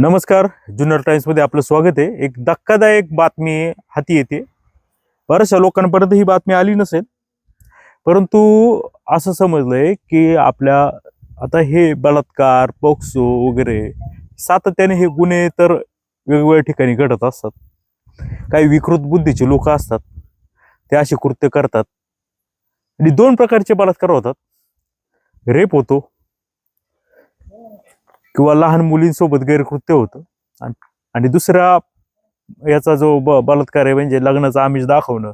नमस्कार जुन्नर टाइम्समध्ये आपलं स्वागत आहे. एक धक्कादायक बातमी हाती येते. बऱ्याचशा लोकांपर्यंत ही बातमी आली नसेल. परंतु असं समजलंय की आपल्या आता हे बलात्कार पोक्सो वगैरे सातत्याने हे गुन्हे तर वेगवेगळ्या ठिकाणी घडत असतात. काही विकृत बुद्धीचे लोक असतात. ते असे कृत्य करतात. आणि दोन प्रकारचे बलात्कार होतात. रेप होतो. किंवा लहान मुलींसोबत गैरकृत्य होतं. आणि- दुसरा याचा जो ब बलात्कार आहे म्हणजे लग्नाचं आमिष दाखवणं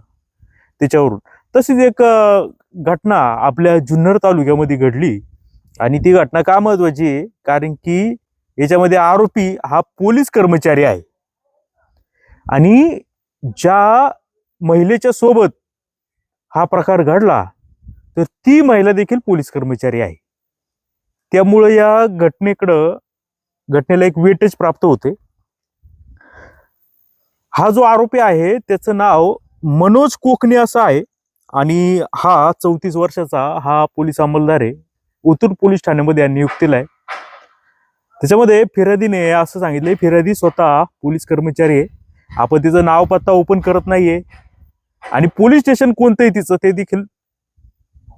त्याच्यावरून. तशीच एक घटना आपल्या जुन्नर तालुक्यामध्ये घडली. आणि ती घटना का महत्वाची आहे? कारण की याच्यामध्ये आरोपी हा पोलीस कर्मचारी आहे. आणि ज्या महिलेच्या सोबत हा प्रकार घडला तर ती महिला देखील पोलीस कर्मचारी आहे. त्यामुळे या घटनेकडं घटनेला एक वेटेज प्राप्त होते. हा जो आरोपी आहे त्याचं नाव मनोज कोकणे असं आहे. आणि हा चौतीस वर्षाचा हा पोलीस अंमलदार आहे. उतूर पोलीस ठाण्यामध्ये या नियुक्तीला आहे. त्याच्यामध्ये फिर्यादीने असं सांगितलंय फिर्यादी स्वतः पोलीस कर्मचारी आहे. आपण तिचं नाव पत्ता ओपन करत नाहीये. आणि पोलीस स्टेशन कोणतं आहे तिचं ते देखील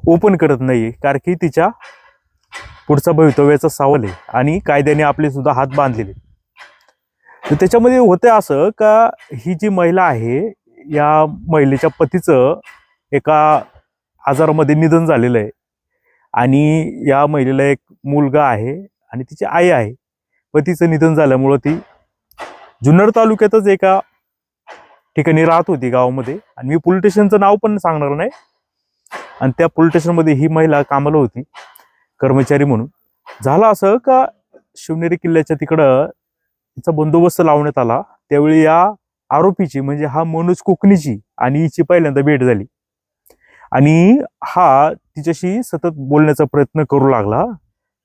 ओपन करत नाहीये. कारण की तिच्या पुढचं भवितव्याचं सावल आहे. आणि कायद्याने आपले सुद्धा हात बांधलेले तर त्याच्यामध्ये होते असं का ही जी महिला आहे या महिलेच्या पतीचं एका आजारामध्ये निधन झालेलं आहे. आणि या महिलेला एक मुलगा आहे आणि तिची आई आहे. पतीचं निधन झाल्यामुळं ती जुन्नर तालुक्यातच एका ठिकाणी राहत होती गावामध्ये. आणि मी पोलीस स्टेशनचं नाव पण सांगणार नाही. आणि त्या पोलीस स्टेशनमध्ये ही महिला कामाला होती. कर्मचारी म्हणून. झालं असं का शिवनेरी किल्ल्याच्या तिकडं तिचा बंदोबस्त लावण्यात आला. त्यावेळी या आरोपीची म्हणजे हा मनोज कोकणीची आणि हिची पहिल्यांदा भेट झाली. आणि हा तिच्याशी सतत बोलण्याचा प्रयत्न करू लागला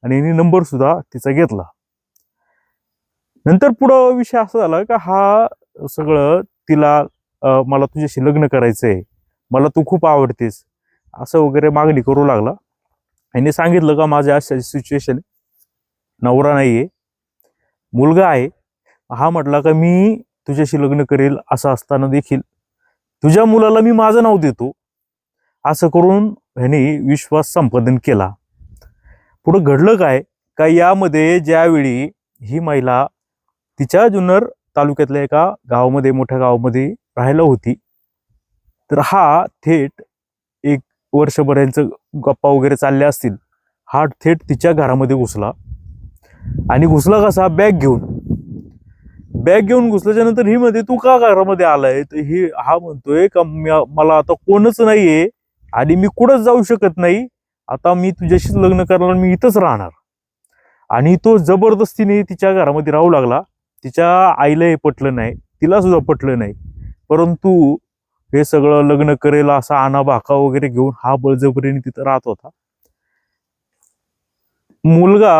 आणि नंबर सुद्धा तिचा घेतला. नंतर पुढं विषय असा झाला का हा सगळं तिला मला तुझ्याशी लग्न करायचंय मला तू खूप आवडतेस असं वगैरे मागणी करू लागला. यांनी सांगितलं का माझ्या अशा सिच्युएशन नवरा नाही आहे मुलगा आहे. हा म्हटला का मी तुझ्याशी लग्न करेल असं असताना देखील तुझ्या मुलाला मी माझं नाव देतो. असं करून ह्याने विश्वास संपादन केला. पुढं घडलं काय? का यामध्ये ज्यावेळी ही महिला तिच्या जुन्नर तालुक्यातल्या एका गावामध्ये मोठ्या गावामध्ये राहायला होती तर हा थेट एक वर्षभर यांचं गप्पा वगैरे चालल्या असतील हा थेट तिच्या घरामध्ये घुसला. आणि घुसला कसा? बॅग घेऊन. बॅग घेऊन घुसल्याच्या नंतर ही मध्ये तू का घरामध्ये आलाय? तर ही हा म्हणतोय का मला आता कोणच नाहीये आणि मी कुठंच जाऊ शकत नाही. आता मी तुझ्याशीच लग्न करणार मी इथंच राहणार. आणि तो जबरदस्तीने तिच्या घरामध्ये राहू लागला. तिच्या आईला हे पटलं नाही तिला सुद्धा पटलं नाही. परंतु हे सगळं लग्न करेल असा आना भाका वगैरे घेऊन हा बळजबरीने तिथं राहत होता. मुलगा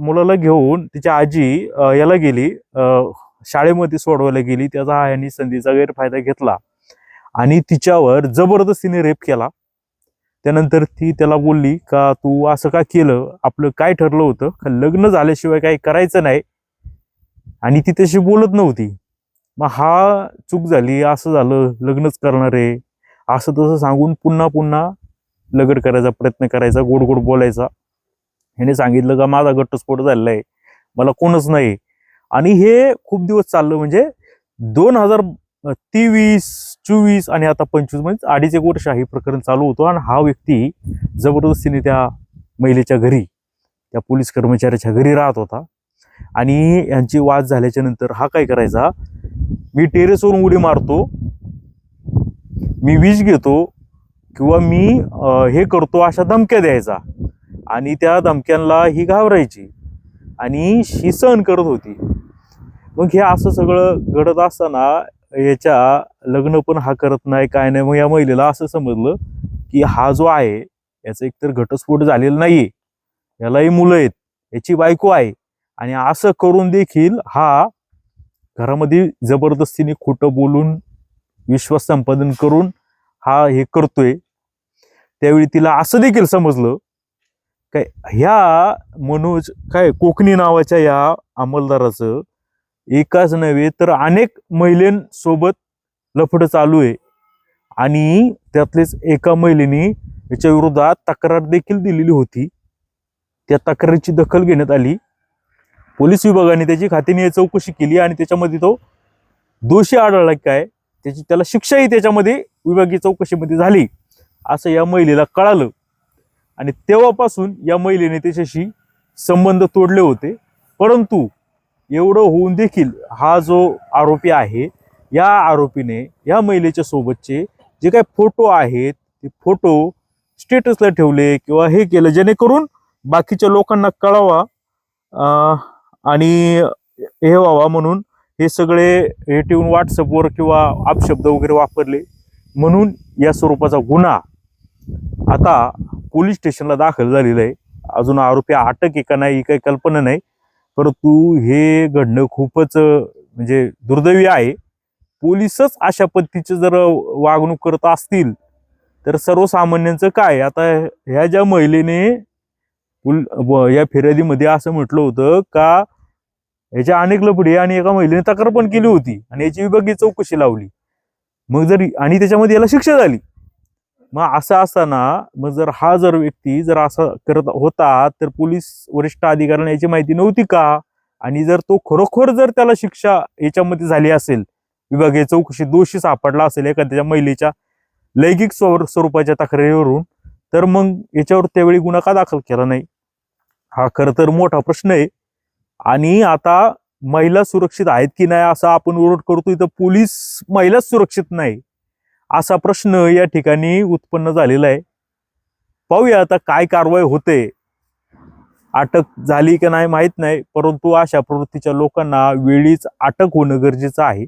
मुलाला घेऊन तिच्या आजी याला गेली अं, शाळेमध्ये सोडवायला गेली. त्याचा हा यांनी संधीचा गैरफायदा घेतला आणि तिच्यावर जबरदस्तीने रेप केला. त्यानंतर ती त्याला बोलली का तू असं का केलं? आपलं काय ठरलं होतं? का लग्न झाल्याशिवाय काही करायचं नाही? आणि ती तशी बोलत नव्हती. मग हा चूक झाली असं झालं लग्नच करणार आहे. असं तसं सांगून पुन्हा पुन्हा लगड करायचा प्रयत्न करायचा गोड गोड बोलायचा. ह्याने सांगितलं का माझा घटस्फोट झालेला आहे. मला कोणच नाही. आणि हे खूप दिवस चाललं म्हणजे दोन हजार तेवीस चोवीस आणि आता पंचवीस म्हणजे अडीच एक वर्ष हे प्रकरण चालू होतं आणि हा व्यक्ती जबरदस्तीने त्या महिलेच्या घरी त्या पोलीस कर्मचाऱ्याच्या घरी राहत होता. आणि यांची वाद झाल्याच्यानंतर हा काय करायचा? मी टेरेसवरून उडी मारतो. मी विष घेतो किंवा मी हे करतो अशा धमक्या द्यायचा. आणि त्या धमक्यांना ही घाबरायची आणि ही सहन करत होती. मग हे असं सगळं घडत असताना याच्या लग्न पण हा करत नाही काय नाही. मग या महिलेला असं समजलं की हा जो आहे याचा एकतर घटस्फोट झालेला नाहीये. यालाही मुलं आहेत. याची बायको आहे. आणि असं करून देखील हा घरामध्ये जबरदस्तीने खोटं बोलून विश्वास संपादन करून हा हे करतोय. त्यावेळी तिला असं देखील समजलं काय ह्या मनोज काय कोकणी नावाच्या या अंमलदाराचं एकाच नव्हे तर अनेक महिलेंसोबत लफड चालू आहे. आणि त्यातलेच एका महिलेने याच्या विरोधात तक्रार देखील दिलेली होती. त्या तक्रारीची दखल घेण्यात आली. पोलीस विभागाने त्याची खात्याने चौकशी केली आणि त्याच्यामध्ये तो दोषी आढळला काय त्याची त्याला शिक्षाही त्याच्यामध्ये विभागीय चौकशीमध्ये झाली. असं या महिलेला कळालं. आणि तेव्हापासून या महिलेने त्याच्याशी संबंध तोडले होते. परंतु एवढं होऊन देखील हा जो आरोपी आहे या आरोपीने या महिलेच्या सोबतचे जे काही फोटो आहेत ते फोटो स्टेटसला ठेवले किंवा हे केलं जेणेकरून बाकीच्या लोकांना कळावा. आणि हे व्हावा म्हणून हे सगळे हे ठेवून व्हॉट्सअपवर किंवा अपशब्द वगैरे वापरले. म्हणून या स्वरूपाचा गुन्हा आता पोलीस स्टेशनला दाखल झालेला आहे. अजून आरोपी अटक आहे का नाही ही काही कल्पना नाही. परंतु हे घडणं खूपच म्हणजे दुर्दैवी आहे. पोलीसच अशा पद्धतीचे जर वागणूक करत असतील तर सर्वसामान्यांचं काय? आता ह्या ज्या महिलेने पुल या फिर्यादीमध्ये असं म्हटलं होतं का याच्या अनेक लपडी आणि एका महिलेने तक्रार पण केली होती आणि याची विभागीय चौकशी लावली. मग जर आणि त्याच्यामध्ये याला शिक्षा झाली. मग असं असताना मग जर हा जर व्यक्ती जर असा करत होता तर पोलीस वरिष्ठ अधिकाऱ्यांना याची माहिती नव्हती का? आणि जर तो खरोखर जर त्याला शिक्षा याच्यामध्ये झाली असेल विभागीय चौकशी दोषी सापडला असेल एखाद्या महिलेच्या लैंगिक स्वरूपाच्या तक्रारीवरून तर मग याच्यावर त्यावेळी गुन्हा का दाखल केला नाही? हा खर तर मोठा प्रश्न आहे. आणि आता महिला सुरक्षित आहेत की नाही असा आपण ओरड करतो इथं पोलीस महिलाच सुरक्षित नाही. असा प्रश्न या ठिकाणी उत्पन्न झालेला आहे. पाहूया आता काय कारवाई होते. अटक झाली की नाही माहीत नाही परंतु अशा प्रवृत्तीच्या लोकांना वेळीच अटक होणं गरजेचं आहे.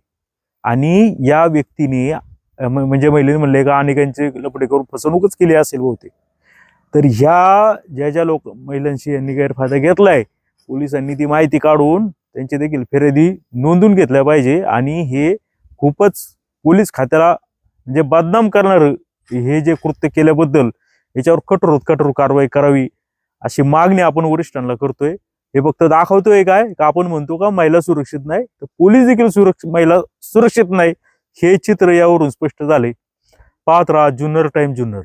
आणि या व्यक्तीने म्हणजे महिलेने म्हणले का अनेकांचे लपडे करून फसवणूकच केली असेल बहुतेक. तर ह्या ज्या ज्या लोक महिलांशी यांनी गैरफायदा घेतलाय पोलिसांनी ती माहिती काढून त्यांची देखील फिर्यादी नोंदून घेतल्या पाहिजे आणि हे खूपच पोलीस खात्याला म्हणजे बदनाम करणार हे जे कृत्य केल्याबद्दल याच्यावर कठोर कठोर कारवाई करावी अशी मागणी आपण वरिष्ठांना करतोय. हे फक्त दाखवतोय काय? का आपण म्हणतो का महिला सुरक्षित नाही? तर पोलीस देखील सुरक्षित महिला सुरक्षित नाही हे चित्र यावरून स्पष्ट झाले. पाहत राहा जुन्नर टाइम जुन्नर.